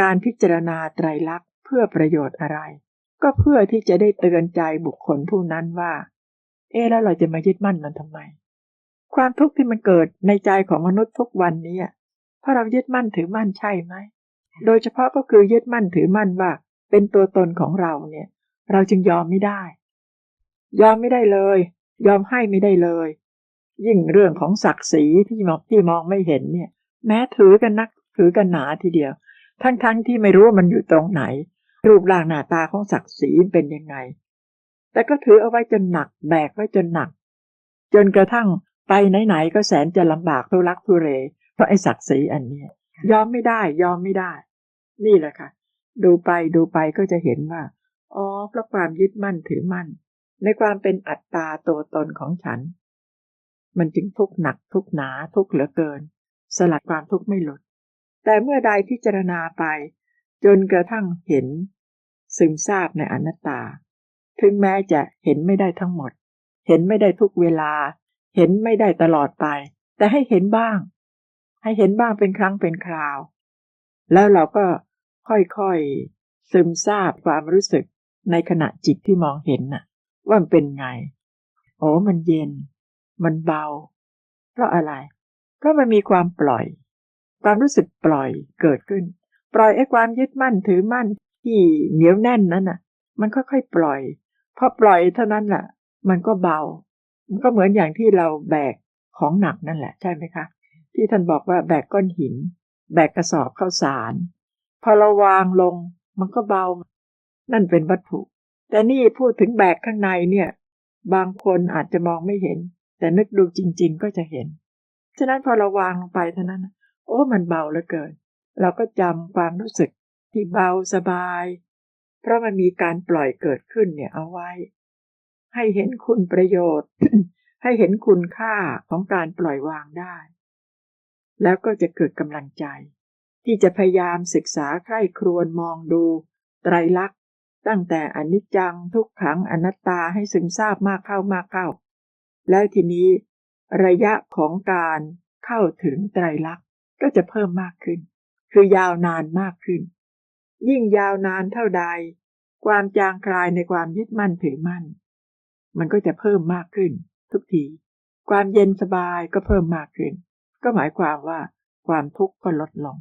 การพิจารณาไตรลักษณ์เพื่อประโยชน์อะไร ก็เพื่อที่จะได้เตือนใจบุคคลผู้นั้นว่า เอ๊ะแล้วเราจะมายึดมั่นมันทำไม ความทุกข์ที่มันเกิดในใจของมนุษย์ทุกวันนี้เพราะเรายึดมั่นถือมั่นใช่ไหม โดยเฉพาะก็คือยึดมั่นถือมั่นว่า เป็นตัวตนของเราเนี่ย เราจึงยอมไม่ได้ ยอมไม่ได้เลย ยอมให้ไม่ได้เลย ยิ่งเรื่องของศักดิ์ศรีที่มองที่มองไม่เห็นเนี่ย แม้ถือกันนักถือกันหนาทีเดียว ทั้งๆทที่ไม่รู้ว่ามันอยู่ตรงไหน รูปร่างหน้าตาของศักดิ์ศรีเป็นยังไง แต่ก็ถือเอาไว้จนหนัก แบกไว้จนหนัก จนกระทั่งไปไหนๆก็แสนจะลำบากทุรักทุเร เพราะไอ้ศักดิ์ศรีอันนี้ยยอมไม่ได้ยอมไม่ได้ นี่แหละค่ะ ดูไปดูไปก็จะเห็นว่าอ๋อเพราะความยึดมั่นถือมั่น ในความเป็นอัตตาตัวตนของฉัน มันจึงทุกข์หนักทุกข์หนาทุกข์เหลือเกิน สลัดความทุกข์ไม่หลุด แต่เมื่อใดพิจารณาไป จนกระทั่งเห็น ซึมซาบในอนัตตา ถึงแม้จะเห็นไม่ได้ทั้งหมด เห็นไม่ได้ทุกเวลา เห็นไม่ได้ตลอดไป แต่ให้เห็นบ้าง ให้เห็นบ้างเป็นครั้งเป็นคราว แล้วเราก็ค่อยๆ ซึมซาบความรู้สึกในขณะจิตที่มองเห็นน่ะ ว่ามันเป็นไง โอ้มันเย็น มันเบา เพราะอะไร เพราะมันมีความปล่อย ความรู้สึกปล่อยเกิดขึ้น ปล่อยไอ้ความยึดมั่นถือมั่นที่เหนียวแน่นนั้นน่ะ มันค่อยๆปล่อยพอปล่อยเท่านั้นแหละมันก็เบา มันก็เหมือนอย่างที่เราแบกของหนักนั่นแหละใช่ไหมคะ ที่ท่านบอกว่าแบกก้อนหิน แบกกระสอบข้าวสาร พอเราวางลง มันก็เบา นั่นเป็นวัตถุ แต่นี่พูดถึงแบกข้างในเนี่ย บางคนอาจจะมองไม่เห็น แต่นึกดูจริง ๆ ก็จะเห็น ฉะนั้นพอเราวางลงไปเท่านั้น โอ้มันเบาเหลือเกิน เราก็จำความรู้สึกที่เบาสบาย เพราะมันมีการปล่อยเกิดขึ้นเนี่ยเอาไว้ ให้เห็นคุณประโยชน์ ให้เห็นคุณค่าของการปล่อยวางได้ แล้วก็จะเกิดกำลังใจ ที่จะพยายามศึกษาใคร่ครวญมองดู ไตรลักษณ์ ตั้งแต่อนิจจังทุกขังอนัตตาให้ซึมซาบมากเข้ามากเข้า แล้วทีนี้ระยะของการเข้าถึงไตรลักษณ์ ก็จะเพิ่มมากขึ้น คือยาวนานมากขึ้น ยิ่งยาวนานเท่าใด ความจางคลายในความยึดมั่นถือมั่น มันก็จะเพิ่มมากขึ้น ทุกที ความเย็นสบายก็เพิ่มมากขึ้น ก็หมายความว่าความทุกข์ก็ลดลง